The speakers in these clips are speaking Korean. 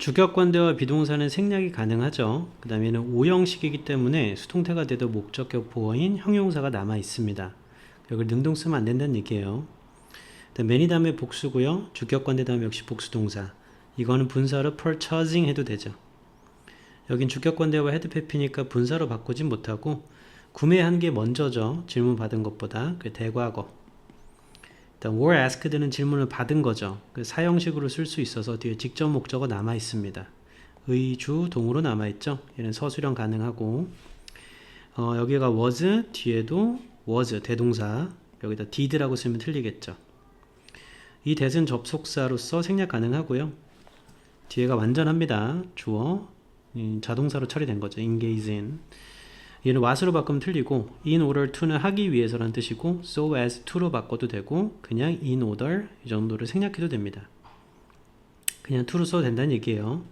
주격관대와 비동사는 생략이 가능하죠. 그 다음에는 오형식이기 때문에 수동태가 돼도 목적격 보어인 형용사가 남아 있습니다. 여기 능동 쓰면 안 된다는 얘기예요. many 다음에 복수고요. 주격관대 다음에 역시 복수동사. 이거는 분사로 purchasing 해도 되죠. 여긴 주격관대와 헤드페피니까 분사로 바꾸진 못하고 구매한 게 먼저죠. 질문 받은 것보다. 그 대과거. Were asked는 질문을 받은 거죠. 그 사형식으로 쓸 수 있어서 뒤에 직접 목적어 남아 있습니다. 의, 주, 동으로 남아 있죠. 얘는 서술형 가능하고 어, 여기가 was 뒤에도 was 대동사 여기다 did라고 쓰면 틀리겠죠. 이 that은 접속사로서 생략 가능하고요. 뒤에가 완전합니다. 주어 음, 자동사로 처리된 거죠. engage in 얘는 what으로 바꾸면 틀리고 in order to는 하기 위해서란 뜻이고 so as to로 바꿔도 되고 그냥 in order 이 정도를 생략해도 됩니다. 그냥 to로 써도 된다는 얘기예요.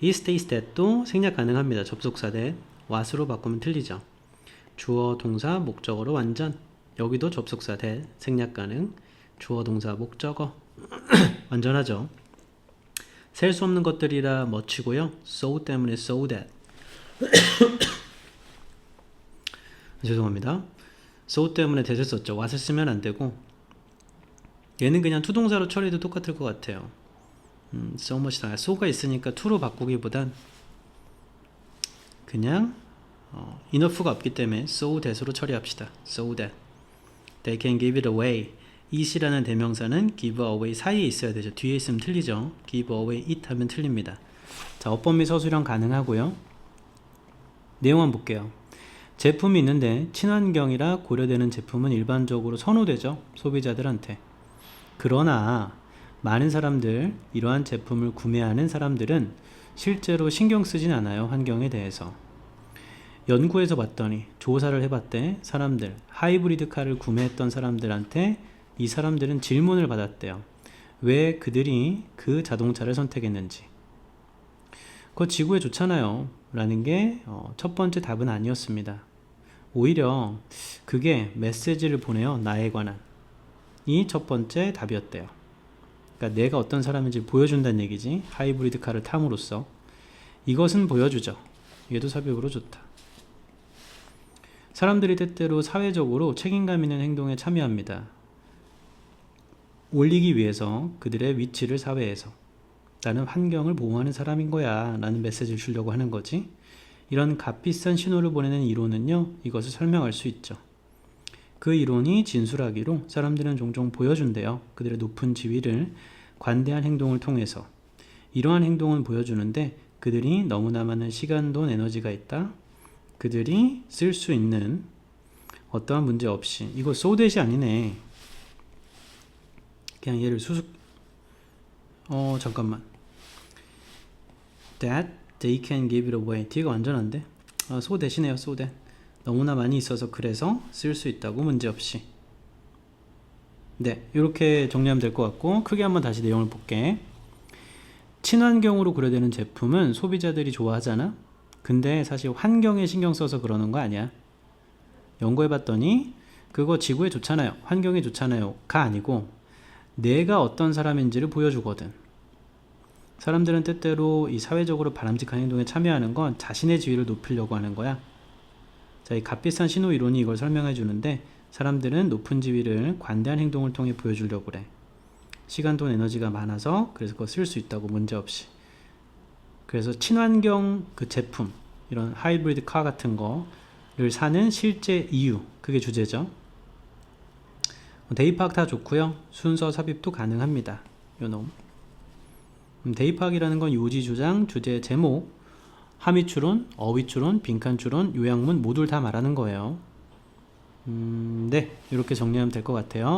이 stays that도 생략 가능합니다. 접속사 that what으로 바꾸면 틀리죠. 주어 동사 목적어로 완전 여기도 접속사 that 생략 가능 주어 동사 목적어 완전하죠. 셀 수 없는 것들이라 멋지고요. so 때문에 so that 죄송합니다. so 때문에 that을 썼죠. what을 쓰면 안 되고 얘는 그냥 투동사로 처리도 똑같을 것 같아요. 음, so much 다 so가 있으니까 to로 바꾸기보단 그냥 어, enough가 없기 때문에 so that으로 처리합시다. so that they can give it away. it이라는 대명사는 give away 사이에 있어야 되죠. 뒤에 있으면 틀리죠. give away it 하면 틀립니다. 자, 어법미 서술형 가능하고요. 내용만 볼게요. 제품이 있는데 친환경이라 고려되는 제품은 일반적으로 선호되죠. 소비자들한테. 그러나 많은 사람들, 이러한 제품을 구매하는 사람들은 실제로 신경 쓰진 않아요. 환경에 대해서. 연구해서 봤더니 조사를 해봤대 사람들 하이브리드 카를 구매했던 사람들한테 이 사람들은 질문을 받았대요. 왜 그들이 그 자동차를 선택했는지. 그거 지구에 좋잖아요. 라는 게 첫 번째 답은 아니었습니다. 오히려 그게 메시지를 보내요. 나에 관한. 이 첫 번째 답이었대요. 그러니까 내가 어떤 사람인지 보여준다는 얘기지. 하이브리드 카를 탐으로써. 이것은 보여주죠. 얘도 삽입으로 좋다. 사람들이 때때로 사회적으로 책임감 있는 행동에 참여합니다. 올리기 위해서 그들의 위치를 사회에서 나는 환경을 보호하는 사람인 거야 라는 메시지를 주려고 하는 거지. 이런 값비싼 신호를 보내는 이론은요, 이것을 설명할 수 있죠. 그 이론이 진술하기로 사람들은 종종 보여준대요. 그들의 높은 지위를 관대한 행동을 통해서. 이러한 행동은 보여주는데 그들이 너무나 많은 시간, 돈, 에너지가 있다. 그들이 쓸 수 있는 어떠한 문제 없이 이거 소댓이 아니네. 그냥 얘를 수숙 어 잠깐만 that they can give it away. 뒤가 완전한데? 어, 소 대신에요 so that 너무나 많이 있어서 그래서 쓸 수 있다고 문제없이. 네 이렇게 정리하면 될 것 같고 크게 한번 다시 내용을 볼게. 친환경으로 고려되는 제품은 소비자들이 좋아하잖아? 근데 사실 환경에 신경 써서 그러는 거 아니야. 연구해 봤더니 그거 지구에 좋잖아요. 환경에 좋잖아요 가 아니고 내가 어떤 사람인지를 보여주거든. 사람들은 때때로 이 사회적으로 바람직한 행동에 참여하는 건 자신의 지위를 높이려고 하는 거야. 자, 이 값비싼 신호 이론이 이걸 설명해 주는데 사람들은 높은 지위를 관대한 행동을 통해 보여주려고 그래. 시간, 돈, 에너지가 많아서 그래서 그거 쓸 수 있다고 문제 없이. 그래서 친환경 그 제품 이런 하이브리드 카 같은 거를 사는 실제 이유 그게 주제죠. 대입학 다 좋고요. 순서 삽입도 가능합니다. 요놈. 음, 대입학이라는 건 요지 주장, 주제 제목, 함의 추론, 어휘 추론, 빈칸 추론, 요약문 모두를 다 말하는 거예요. 음, 네, 이렇게 정리하면 될 것 같아요.